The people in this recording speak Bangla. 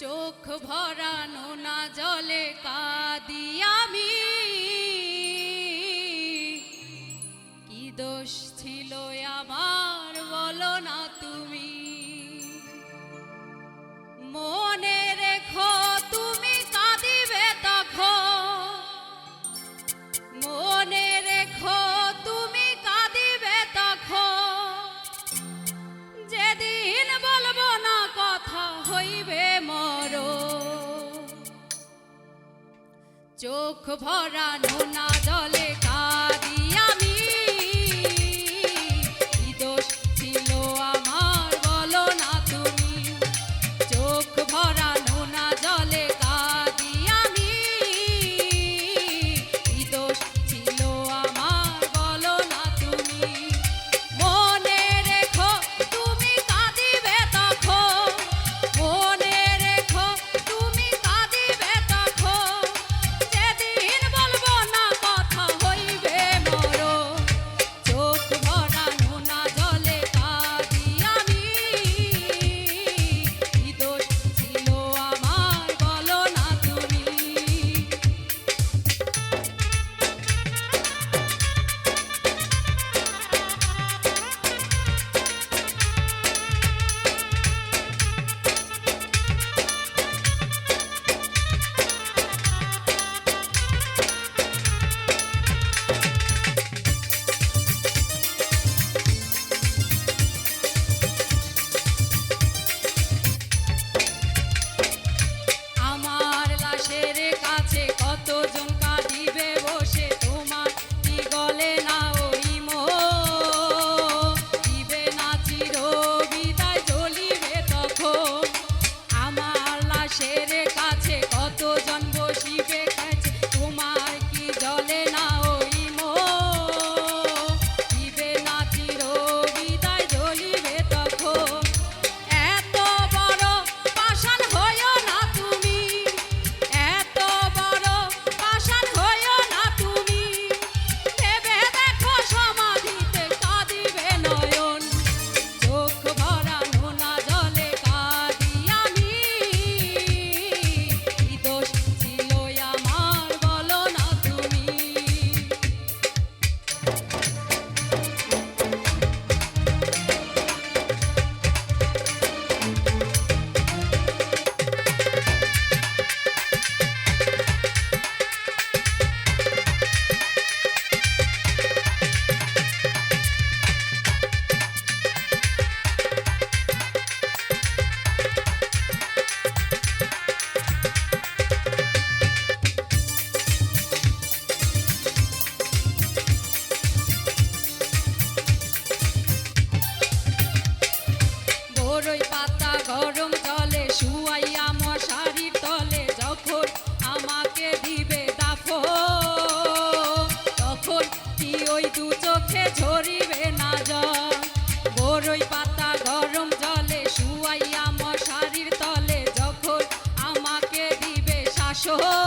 চোখ ভরানো না জলে কাঁদি আমি। কি দোষ ছিল আমার? বলো না তুমি। চোখ ভরা নোনা জল। Oh.